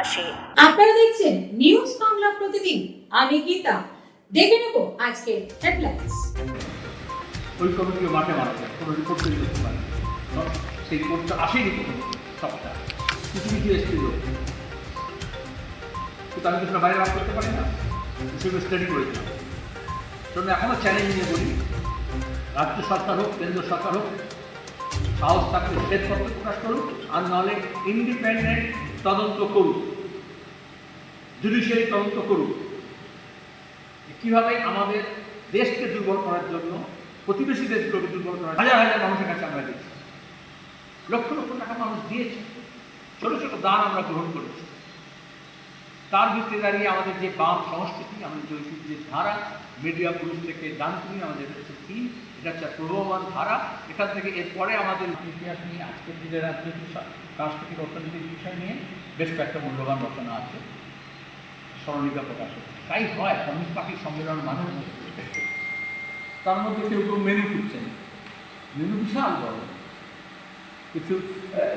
পাশে। আপনারা দেখছেন নিউজ বাংলা প্রতিদিন। আমি গীতা। দেখে নেব আজকের হেডলাইন্স ওই কমিটিকে মাঠে মারা যায় কোনো রিপোর্ট তৈরি করতে পারে সেই রিপোর্টটা আসেনি কোনো সবটা কিছু কিছু কিন্তু আমি তো সেটা বাইরে বার করতে পারি না। সেগুলো স্টাডি করেছিলাম জন্য এখনও চ্যালেঞ্জ নিয়ে বলি রাজ্য সরকার হোক কেন্দ্র সরকার হোক সাহস থাকলে শ্বেতপত্র প্রকাশ করুক আর নাহলে ইন্ডিপেন্ডেন্ট তদন্ত করুক। জুডিশিয়ারি তদন্ত করুক কীভাবে আমাদের দেশকে দুর্বল করার জন্য, প্রতিবেশী দেশগুলোকে দুর্বল করার হাজার হাজার মানুষের কাছে আমরা দিচ্ছি লক্ষ লক্ষ টাকা মানুষ দিয়েছে। ছোট ছোট দান আমরা গ্রহণ করেছি। তার ভিত্তিতে দাঁড়িয়ে আমাদের যে বাম সংস্কৃতি, আমাদের যে ঐতিহ্যের ধারা মিডিয়া পুরুষ থেকে দান তুমি আমাদের কি, এটা হচ্ছে প্রবহমান ধারা। এখান থেকে এরপরে আমাদের ইতিহাস নিয়ে, আজকের দিনের রাজনৈতিক, সাংস্কৃতিক, অর্থনৈতিক বিষয় নিয়ে বেশ কয়েকটা মূল্যবান রচনা আছে। স্মরণিকা প্রকাশ। তাই হয়, কমিউনিস্ট পার্টির সম্মেলন মানুষ তার মধ্যে কেউ কেউ মেনু খুঁজছেন মেনু বিশাল বড়। কিছু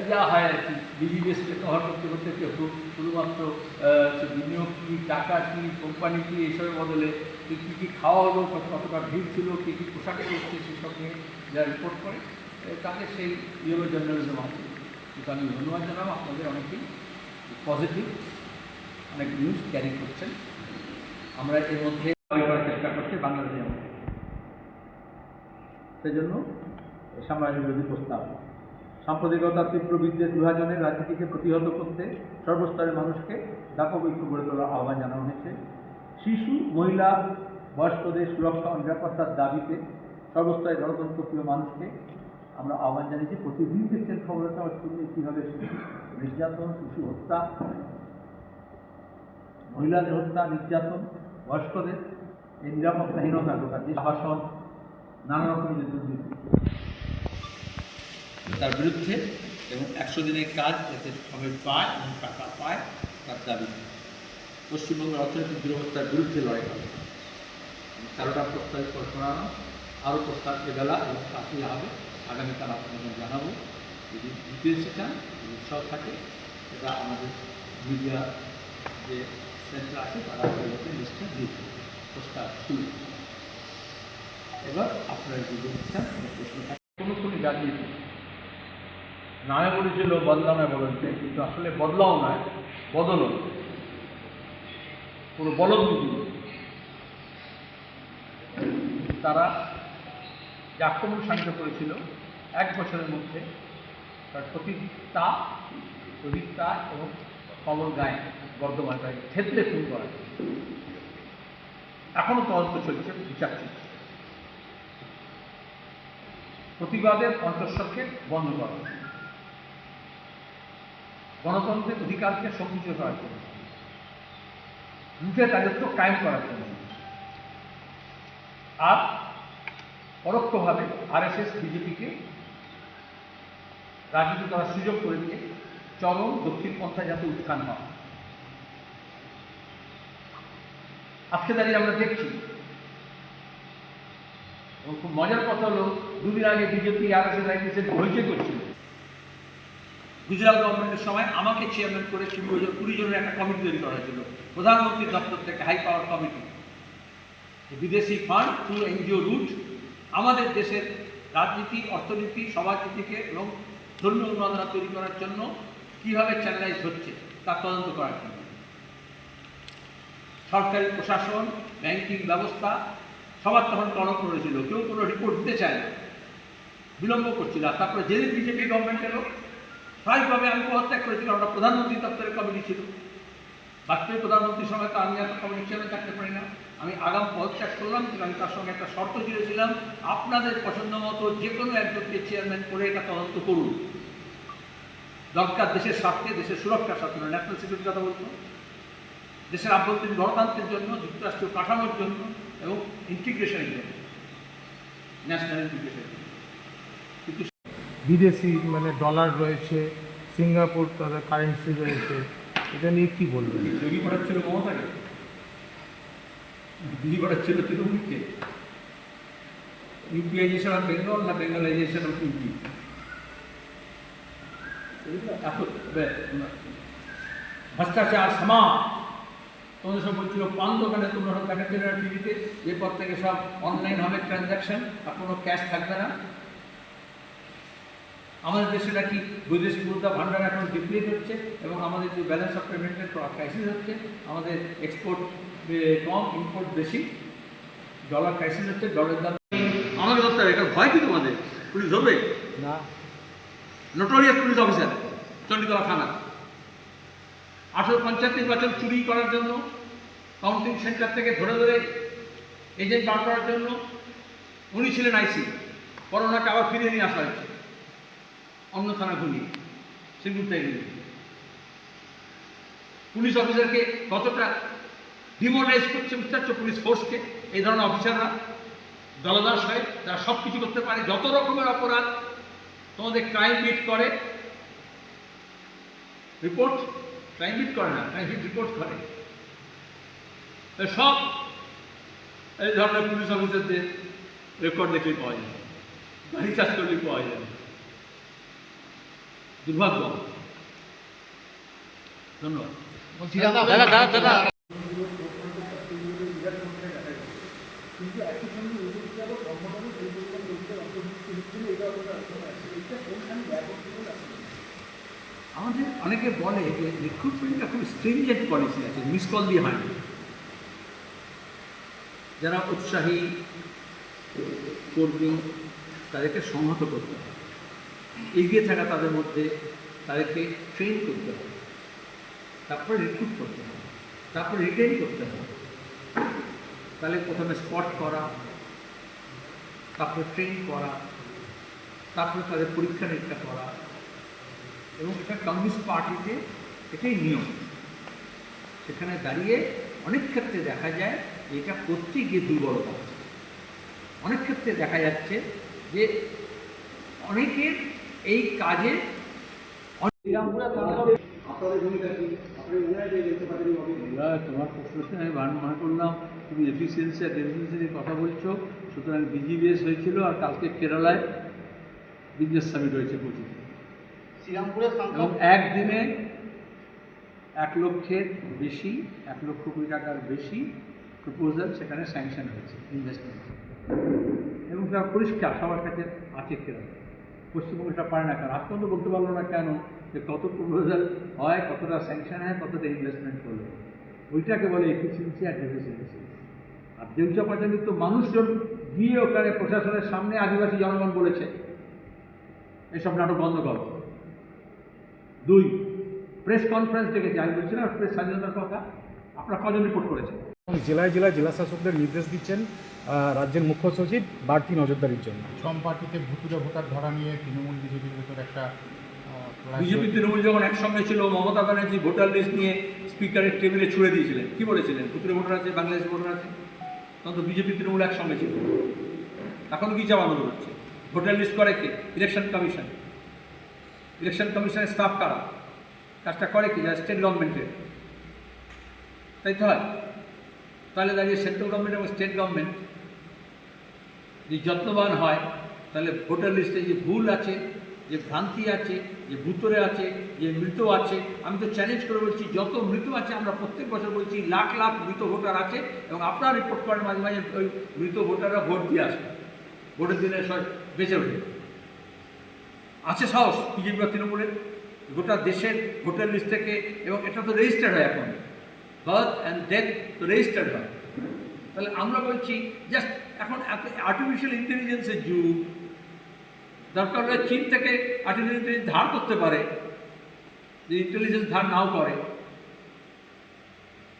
যা হয় আর কি বিজিনেসকে কভার করতে করতে কেউ শুধুমাত্র বিনিয়োগ কী, টাকা কী, কোম্পানি কী, এসবের বদলে কী কী কী খাওয়া হলো কতটা ভিড় ছিল, কী কী পোশাক করছে সেসব নিয়ে যারা রিপোর্ট করে তাদের সেই ইয়েলো জার্নালিজম আছে কিন্তু আমি ধন্যবাদ জানাব। আপনাদের অনেকেই পজিটিভ অনেক নিউজ ক্যারি করছেন। আমরা এর মধ্যে চেষ্টা করছি বাংলাদেশের মধ্যে সেজন্য সাম্রাজ্য বিরোধী প্রস্তাব। সাম্প্রদায়িকতার তীব্র বিদ্বেষ বিভাজনের রাজনীতিকে প্রতিহত করতে সর্বস্তরের মানুষকে ব্যাপক ঐক্য গড়ে তোলার আহ্বান জানানো হয়েছে। শিশু, মহিলা, বয়স্কদের সুরক্ষা ও নিরাপত্তার দাবিতে সর্বস্তরের গণতন্ত্রপ্রিয় মানুষকে আমরা আহ্বান জানিয়েছি। প্রতিদিন দেখছেন খবরটা হচ্ছে কীভাবে শিশু, নির্যাতন, শিশু হত্যা মহিলাদের হত্যা, নির্যাতন, বয়স্কদের এই নিরাপত্তাহীনতা যে আবাসন, নানা রকমের যে দুর্নীতি। তার বিরুদ্ধে এবং একশো দিনের কাজ যাতে সবাই পায় এবং টাকা পায়, তার দাবি। পশ্চিমবঙ্গের অর্থনৈতিক দুরবস্থার বিরুদ্ধে লড়াই হবে। তেরোটা প্রস্তাবের পর শোনানো আরও প্রস্তাব বেলা এবং চাকরি হবে। আগামীকাল আপনাদের জানাব যদি ডিটেলসে চান যদি উৎসাহ থাকে, সেটা আমাদের মিডিয়া যে সেন্টার তারা আপনাদেরকে লিস্টে দিয়েছে প্রস্তাব শুরু। এবার আপনারা যদি চান কোনো প্রশ্ন কোনো কোনো রাজনীতি নামে বলেছিল বদলামে বলেছে, কিন্তু আসলে বদলাও নয়, বদলও কোনো বলদ তারা যে আক্রমণ শান্ত করেছিল এক বছরের মধ্যে। তার প্রতিটা প্রদীপটা এবং কমল গায়ে। বর্ধমান গায়ে ক্ষেত্রে খুন করা। এখনও তদন্ত চলছে বিচার চলছে প্রতিবাদের কণ্ঠস্বরকে বন্ধ করা। গণতন্ত্রের অধিকারকে সংকুচিত করার জন্য। লুটের রাজত্ব কায়েম করার জন্য। আর পরোক্ষভাবে আরএসএস, বিজেপিকে রাজনীতি করার সুযোগ করে দিয়ে চরম দক্ষিণপন্থা যাতে উত্থান হয়। আজকে দাঁড়িয়ে আমরা দেখছি। এবং খুব মজার কথা হলো, দুদিন আগে বিজেপি আরএসএস আইপিএসের হইচই করছিল। গুজরাট গভর্নমেন্টের সময় আমাকে চেয়ারম্যান করে কুড়ি জনের একটা কমিটি তৈরি করা হয়েছিল, প্রধানমন্ত্রীর দপ্তর থেকে হাই পাওয়ার কমিটি বিদেশি ফান্ড থ্রু এনজিও রুট আমাদের দেশের রাজনীতি, অর্থনীতি, সমাজনীতিকে এবং ধর্মীয় উন্মাদনা তৈরি করার জন্য কীভাবে চ্যানেলাইজ হচ্ছে তা তদন্ত করার জন্য। সরকারি প্রশাসন ব্যাংকিং ব্যবস্থা সবার তখন টনক করেছিল কেউ কোনো রিপোর্ট দিতে চায় না। বিলম্ব করছিল। আর তারপরে যেদিন বিজেপি গভর্নমেন্ট এলো। স্বাভাবিকভাবে আমি পদত্যাগ করেছিলাম। ওটা প্রধানমন্ত্রী দপ্তরের কমিটি ছিল। বাজপেয়ী প্রধানমন্ত্রীর সঙ্গে তো আমি এত কমিটি চেয়ারম্যান থাকতে পারি না। আমি আগাম পদত্যাগ করলাম কিন্তু আমি তার সঙ্গে একটা শর্ত দিয়েছিলাম, আপনাদের পছন্দ মতো যে কোনো একজনকে চেয়ারম্যান করে এটা তদন্ত করুন। দরকার দেশের স্বার্থে, দেশের সুরক্ষার স্বার্থে। ন্যাশনাল সিকিউরিটির কথা বলতো দেশের আভ্যন্তরীণ গণতন্ত্রের জন্য যুক্তরাষ্ট্রীয় কাঠামোর জন্য এবং ইন্টিগ্রেশনের জন্য ন্যাশনাল ইন্টিগ্রেশনের জন্য। কিন্তু বিদেশি মানে ডলার রয়েছে সিঙ্গাপুর তাদের কারেন্সি রয়েছে এটা নিয়ে কি বলবেন? তৈরি করার ছিল মমতাকে বিলি করার ছিল তৃণমূলকে ইউপিআইজেশন অফ বেঙ্গল না বেঙ্গলাইজেশন অফ ইউপি এত ভ্রষ্টাচার সমাজ তোমাদের সব বলছিল পান দোকানে তোমরা সব দেখাচ্ছিল না টিভিতে এরপর থেকে সব অনলাইন হবে ট্রানজ্যাকশন আর কোনো ক্যাশ থাকবে না। আমাদের দেশে নাকি বৈদেশিক মুদ্রা ভান্ডার এখন ডিপ্লিট হচ্ছে এবং আমাদের যে ব্যালেন্স অফ পেমেন্টের ক্রাইসিস হচ্ছে আমাদের এক্সপোর্ট কম ইম্পোর্ট বেশি ডলার ক্রাইসিস হচ্ছে ডলারের দাম আমাকে ধরতে হবে এটা ভয় কি তোমাদের? পুলিশ ধরবে? না। নোটোরিয়াস পুলিশ অফিসার চণ্ডীতলা থানা আঠেরো পঞ্চায়েত নির্বাচন চুরি করার জন্য কাউন্টিং সেন্টার থেকে ধরে ধরে এজেন্ট বার করার জন্য উনি ছিলেন আইসি পরে ওনাকে আবার ফিরিয়ে নিয়ে আসা হয়েছে। অন্য থানা ঘুরিয়ে সিঙ্গুরটাই পুলিশ অফিসারকে কতটা ডিমোনাইজ করছে বুঝতে পারছ? পুলিশ ফোর্সকে এই ধরনের অফিসাররা দলদাস হয়ে তারা সব কিছু করতে পারে। যত রকমের অপরাধ তোমাদের ক্রাইম বিট করে রিপোর্ট ক্রাইম বিট করে না ক্রাইম বিট রিপোর্ট করে। সব এই ধরনের পুলিশ অফিসারদের রেকর্ড দেখলেই পাওয়া যাবে গাড়ি চাষ করলেই পাওয়া যাবে দুর্ভাগ্য। ধন্যবাদ। দাদা দাদা দাদা আমাদের অনেকে বলে যে রিক্রুটমেন্টটা খুব স্ট্রিঞ্জেন্ট পলিসি আছে মিস কল দিয়ে হয় না। যারা উৎসাহী কর্মী, তাদেরকে সংহত করতে হবে। এগিয়ে থাকা তাদের মধ্যে তাদেরকে ট্রেন করতে হবে। তারপরে রিক্রুট করতে হবে। তারপরে রিটেন করতে হবে। তাহলে প্রথমে স্পট করা, তারপরে ট্রেন করা, তারপরে তাদের পরীক্ষা নিরীক্ষা করা এবং এটা কমিউনিস্ট পার্টিতে এটাই নিয়ম। সেখানে দাঁড়িয়ে অনেক ক্ষেত্রে দেখা যায় এটা করতে গিয়ে দুর্বলতা অনেক ক্ষেত্রে দেখা যাচ্ছে যে অনেকের এই কাজে না, তোমার প্রশ্নতে আমি মান মনে করলাম। তুমি এফিসিয়েন্সি আর ডেফিসিয়েন্সি নিয়ে কথা বলছো। সুতরাং বিজিবিএস হয়েছিল আর কালকে কেরালায় বিজনেস সামিট হয়েছে শ্রীরামপুরের এবং একদিনে এক লক্ষের বেশি এক লক্ষ কোটি টাকার বেশি প্রপোজাল সেখানে স্যাংশন হয়েছে ইনভেস্টমেন্ট এবং সেটা পরিষ্কার, সবার কাছে আছে কেরালা পশ্চিমবঙ্গ সেটা পারে না কেন? আজ পর্যন্ত বলতে পারল না কেন যে কত প্রপোজাল হয়, কতটা স্যাংশন হয়, কতটা ইনভেস্টমেন্ট হলো ওইটাকে বলে এফিসিয়েন্সি আর ডেফিসিয়েন্সি আর দেউচা পাচালি তো মানুষজন গিয়ে ওখানে প্রশাসনের সামনে আদিবাসী জনগণ বলেছে, এসব নাটক বন্ধ কর। দুই প্রেস কনফারেন্স ডেকেছে আমি বলছি না প্রেস স্বাধীনতার কথা। আপনারা কজন রিপোর্ট করেছেন? এবং জেলায় জেলায় জেলা শাসকদের নির্দেশ দিচ্ছেন রাজ্যের মুখ্য সচিব বাড়তি নজরদারির জন্য। সম পার্টিতে ভুতুরে ভোটার ধরা নিয়ে তৃণমূল বিজেপির ভেতর একটা বিজেপি তৃণমূল যখন একসঙ্গে ছিল মমতা ব্যানার্জি ভোটার লিস্ট নিয়ে স্পিকারের টেবিলে ছুড়ে দিয়েছিলেন। কি বলেছিলেন? ভুতুরে ভোটার আছে বাংলাদেশ ভোটার আছে? তখন তো বিজেপি তৃণমূল একসঙ্গে ছিল। এখন কি চাপানো হচ্ছে? ভোটার লিস্ট করে কে? Election commission. ইলেকশন কমিশনের স্টাফ কারা? কাজটা করে কি? যারা স্টেট গভর্নমেন্টের তাই তো হয়। তাহলে দাঁড়িয়ে সেন্ট্রাল গভর্নমেন্ট এবং স্টেট গভর্নমেন্ট যদি যত্নবান হয়, তাহলে ভোটার লিস্টে যে ভুল আছে, যে ভ্রান্তি আছে, যে ভুতরে আছে, যে মৃত আছে, আমি তো চ্যালেঞ্জ করে বলছি, যত মৃত আছে আমরা প্রত্যেক বছর বলছি লাখ লাখ মৃত ভোটার আছে এবং আপনারা রিপোর্ট করেন মাঝে মাঝে ওই মৃত ভোটাররা ভোট দিয়ে আসে ভোটের দিনে বেঁচে ওঠে। আছে সাহস বিজেপি বা তৃণমূলের, গোটা দেশের ভোটার লিস্ট থেকে এবং এটা তো রেজিস্টার্ড হয় এখন। বার্থ অ্যান্ড ডেথ তো রেজিস্টার্ড হয় তাহলে আমরা বলছি জাস্ট এখন আর্টিফিশিয়াল ইন্টেলিজেন্সের যুগ, দরকার হলে চীন থেকে আর্টিফিশিয়াল ইন্টেলিজেন্স ধার করতে পারে যে ইন্টেলিজেন্স ধার নাও করে।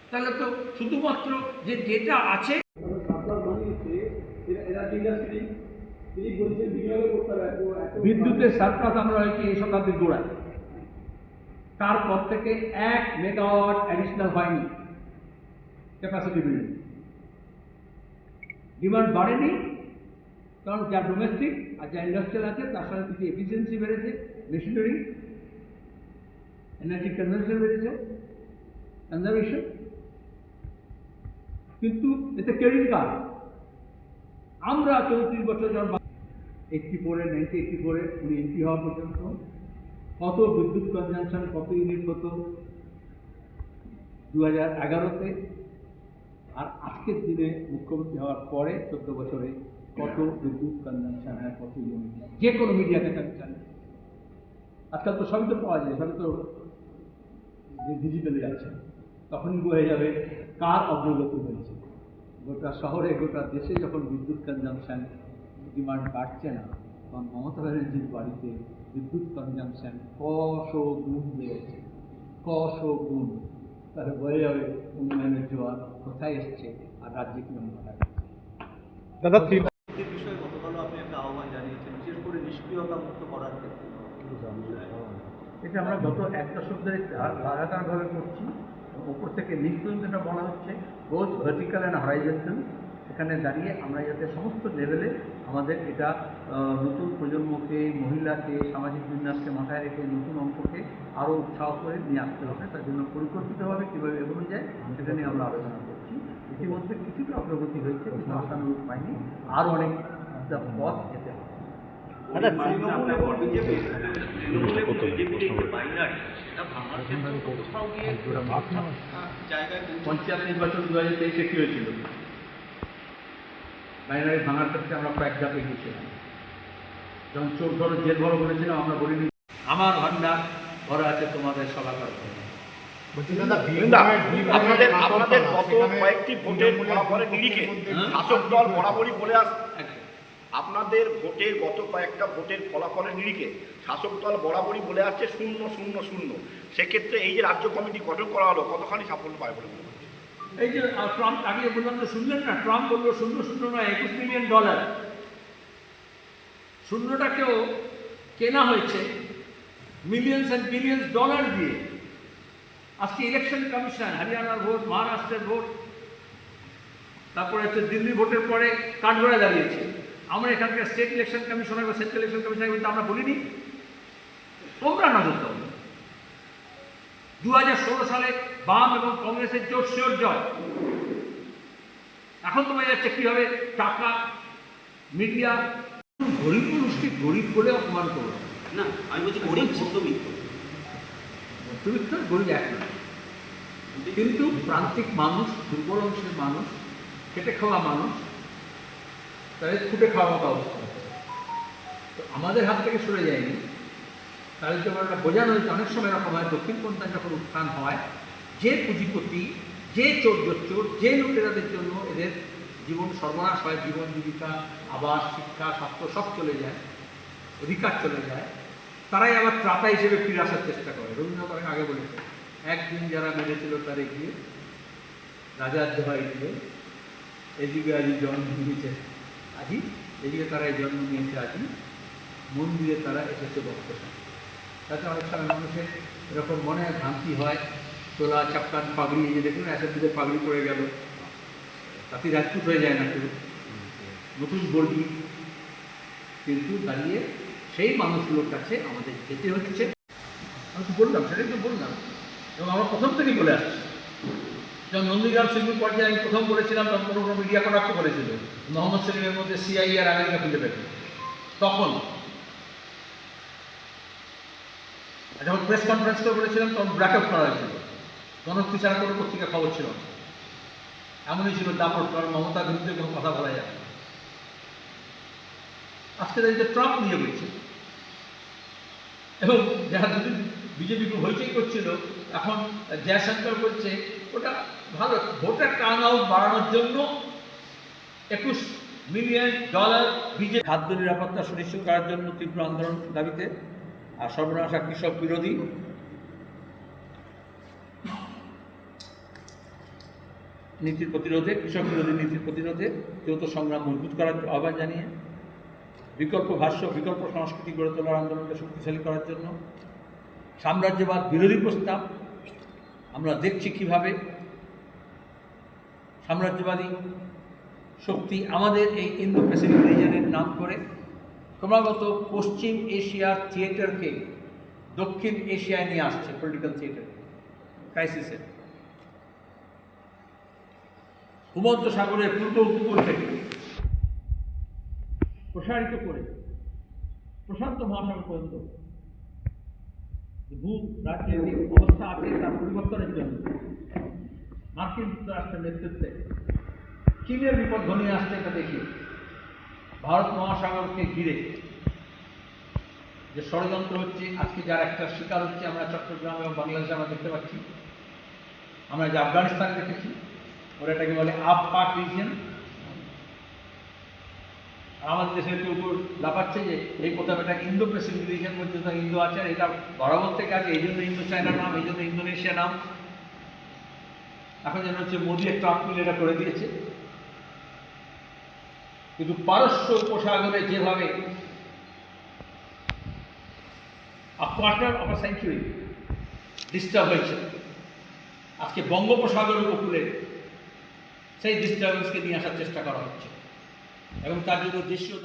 তাহলে তো শুধুমাত্র যে ডেটা আছে, বিদ্যুতের সারপ্লাস আমরা হয়েছে এই শতাব্দীর গোড়ায়। তারপর থেকে এক মেগাওয়াট অ্যাডিশনাল হয়নি। ক্যাপাসিটি বিল্ডিং ডিমান্ড বাড়েনি, কারণ যা ডোমেস্টিক আর যা ইন্ডাস্ট্রিয়াল আছে, তার সাথে কিছু এফিসিয়েন্সি বেড়েছে মেশিনারি এনার্জি কনজামশন বেড়েছে কনজারভেশন কিন্তু এতে ক্রেডিট কার্ড আমরা চৌত্রিশ বছর যখন এইটটি ফোরে নাইনটি এইটটি ফোরে উনি এমপি হওয়া পর্যন্ত কত বিদ্যুৎ কনজামশন কত ইউনিট হতো? দু হাজার এগারোতে। আর আজকের দিনে মুখ্যমন্ত্রী হওয়ার পরে চোদ্দ বছরে কত বিদ্যুৎ কনজামশন হয়, কত ইউনিট যে কোনো মিডিয়াকে চান আজকাল তো সবই তো পাওয়া যায়, সবই তো ডিজিটালে যাচ্ছে তখনই বোঝা যাবে, কার অগ্রগতি হয়েছে? গোটা শহরে, গোটা দেশে যখন বিদ্যুৎ কনজামশন ডিমান্ড বাড়ছে না, তখন মমতা ব্যানার্জির বাড়িতে বিদ্যুৎ কনজামশন কশো গুণ বেড়েছে কশো গুণ তাহলে বোঝা যাবে উন্নয়নের জোয়ার কোথায় এসছে আর রাজ্যে কীরকম ঘটা দাদা বিষয়ে গতকালও আপনি একটা আহ্বান জানিয়েছেন বিশেষ করে নিষ্ক্রিয়তা মুক্ত করার ক্ষেত্রে। এটা আমরা গত এক দশক ধরে লাগাতারভাবে করছি। ওপর থেকে নিচ পর্যন্ত এটা বলা হচ্ছে বোধ ভার্টিক্যাল অ্যান্ড হরাইজেন্টাল সেখানে দাঁড়িয়ে আমরা যাতে সমস্ত লেভেলে আমাদের এটা নতুন প্রজন্মকে মহিলাকে সামাজিক বিন্যাসকে মাথায় রেখে নতুন অঙ্ককে আরও উৎসাহ করে নিয়ে আসতে হবে। তার জন্য পরিকল্পিতভাবে কীভাবে এগোনো যায় সেটা নিয়ে আমরা আলোচনা করছি। ইতিমধ্যে কিছুটা অগ্রগতি হয়েছে কিন্তু আশানুরূপ পাইনি আরও অনেক পথ যেতে হবে। জায়গায় পঞ্চায়েত নির্বাচন দু হাজার তেইশে কী হয়েছিল? বাইনারি ভাঙার ক্ষেত্রে আমরা কয়েক ধাপে গিয়েছিলাম যখন চোখ ধরো জেল ভরো বলেছিলাম আমরা বলিনি আমার ভান্ডার ভরা আছে তোমাদের সভা করতে আপনাদের আপনাদের গত কয়েকটি ভোটের ফলাফলের নিরিখে শাসক দল বরাবরই বলে আস আপনাদের ভোটের গত কয়েকটা ভোটের ফলাফলের নিরিখে শাসক দল বরাবরই বলে আসছে শূন্য শূন্য শূন্য। সেক্ষেত্রে এই যে রাজ্য কমিটি গঠন করা হলো কতখানি সাফল্য পায় বলে মনে এই যে ট্রাম্প আগে বললাম তো শুনলেন না ট্রাম্প বলল শূন্য শূন্য নয়, একুশ মিলিয়ন ডলার শূন্যটাকেও কেনা হয়েছে মিলিয়ন্স অ্যান্ড বিলিয়ন্স ডলার দিয়ে। আজকে ইলেকশন কমিশন হরিয়ানার ভোট মহারাষ্ট্রের ভোট তারপরে হচ্ছে দিল্লি ভোটের পরে কাঠগড়ায় দাঁড়িয়েছে। আমরা এখানকার স্টেট ইলেকশন কমিশনার বা সেন্ট্রাল ইলেকশন কমিশনার কিন্তু আমরা বলিনি। তোমরা নজর দাও দু ষোলো সালে বাম এবং কংগ্রেসের জোর শিওর জয়। এখন তো বোঝা যাচ্ছে কীভাবে টাকা মিডিয়া গরিব মানুষকে গরিব বলে অপমান করো। না আমি বলছি গরিব মধ্যবিত্ত। মধ্যবিত্ত গরিব এক না কিন্তু প্রান্তিক মানুষ দুর্বল অংশের মানুষ খেটে খাওয়া মানুষ তাদের খুঁটে খাওয়া মতো অবস্থা। তো আমাদের হাত থেকে সরে যায়নি। তাদের জন্য একটা বোঝানো হয়েছে? অনেক সময় এরকম হয় দক্ষিণপন্থায় যখন উত্থান হয়, যে পুঁজিপতি, যে চোর চোর যে লোকেরাদের জন্য এদের জীবন সর্বনাশ হয়, জীবন জীবিকা, আবাস, শিক্ষা, স্বাস্থ্য সব চলে যায়, অধিকার চলে যায়, তারাই আবার ত্রাতা হিসেবে ফিরে আসার চেষ্টা করে। রবীন্দ্রনাথ অনেক আগে বলেছে একদিন যারা মেরেছিল তারে গিয়ে রাজার দোহাই দিল। এদিকে আজই জন্ম নিয়েছে আজই এদিকে তারা এই জন্ম নিয়েছে আজই মন্দিরে তারা এসেছে বক্তব্য তাতে অনেক সময় মানুষের এরকম মনে ভ্রান্তি হয়। তোলা চাপকান পাগড়ি যে দেখুন এসের দিকে পাগড়ি পড়ে গেল। তাতে রাজপুত হয়ে যায় না কেউ। নতুন বর্গি। কিন্তু দাঁড়িয়ে সেই মানুষগুলোর কাছে আমাদের যেতে হচ্ছে। আমি তো বললাম, সেটাই তো বললাম। এবং আমরা প্রথম থেকেই বলে আসছি। যখন নন্দীগ্রাম সিঙ্গুর পর্যায়ে আমি প্রথম বলেছিলাম, তখন কোনো মিডিয়া কটাক্ষ করেছিল। মোহাম্মদ সেলিমের মধ্যে সিআইআর আমেরিকা খুঁজে পেত। তখন আর যখন প্রেস কনফারেন্স করে বলেছিলাম, তখন ব্র্যাকআপ করা হয়েছিল। জনপ্রতি ছাড়া কোনো পত্রিকা খবর ছিল না। এমনই ছিল দাপট, কারণ মমতার বিরুদ্ধে কোনো কথা বলা যায় না। আজকে দাঁড়িয়ে ট্রাম্প নিয়ে বলছে এবং যারা দুদিন বিজেপিকে হইচই করছিল, এখন জয়শঙ্কর বলছে, ওটা ভালো, ভোটার টার্ন আউট বাড়ানোর জন্য একুশ মিলিয়ন ডলার বিজেপি। খাদ্য নিরাপত্তা সুনিশ্চিত করার জন্য তীব্র আন্দোলন দাবিতে আর সর্বনাশা কৃষক বিরোধী। নীতির প্রতিরোধে, কৃষক বিরোধী নীতির প্রতিরোধে যৌথ সংগ্রাম মজবুত করার আহ্বান জানিয়ে, বিকল্প ভাষ্য, বিকল্প সংস্কৃতি গড়ে তোলার আন্দোলনকে শক্তিশালী করার জন্য সাম্রাজ্যবাদ বিরোধী প্রস্তাব। আমরা দেখছি কীভাবে সাম্রাজ্যবাদী শক্তি আমাদের এই ইন্দো প্যাসিফিক রিজনের নাম করে ক্রমাগত পশ্চিম এশিয়ার থিয়েটারকে দক্ষিণ এশিয়ায় নিয়ে আসছে পলিটিক্যাল থিয়েটার ক্রাইসিসের ভূমধ্য সাগরের পূর্ব উপকূল থেকে প্রসারিত করে প্রশান্ত মহাসাগর পর্যন্ত ভূ যে অবস্থা আছে তার পরিবর্তনের জন্য মার্কিন যুক্তরাষ্ট্রের নেতৃত্বে চীনের বিপদ ঘনিয়ে আসছে এটা দেখি ভারত মহাসাগরকে ঘিরে যে ষড়যন্ত্র হচ্ছে, আজকে যার একটা শিকার হচ্ছে, আমরা চট্টগ্রাম এবং বাংলাদেশে আমরা দেখতে পাচ্ছি। আমরা যে আফগানিস্তানে দেখেছি, ওরা এটাকে বলে আপ পাক রিজিয়ন আমাদের দেশের কেউ কেউ লাফাচ্ছে যে এই প্রথম এটা ইন্দো প্যাসিফিক রিজিয়ন মধ্যে তো ইন্দো আছে এটা বরাবর থেকে আছে, এই জন্য ইন্দো চায়না নাম, এই জন্য ইন্দোনেশিয়া নাম। এখন যেন হচ্ছে মোদী একটা মিলে এটা করে দিয়েছে। কিন্তু পারস্য উপসাগরে যেভাবে quarter of a century disturb হয়েছে, আজকে বঙ্গোপসাগর উপকূলে সেই ডিস্টার্বেন্সকে নিয়ে আসার চেষ্টা করা হচ্ছে। এবং তার জন্য দেশীয়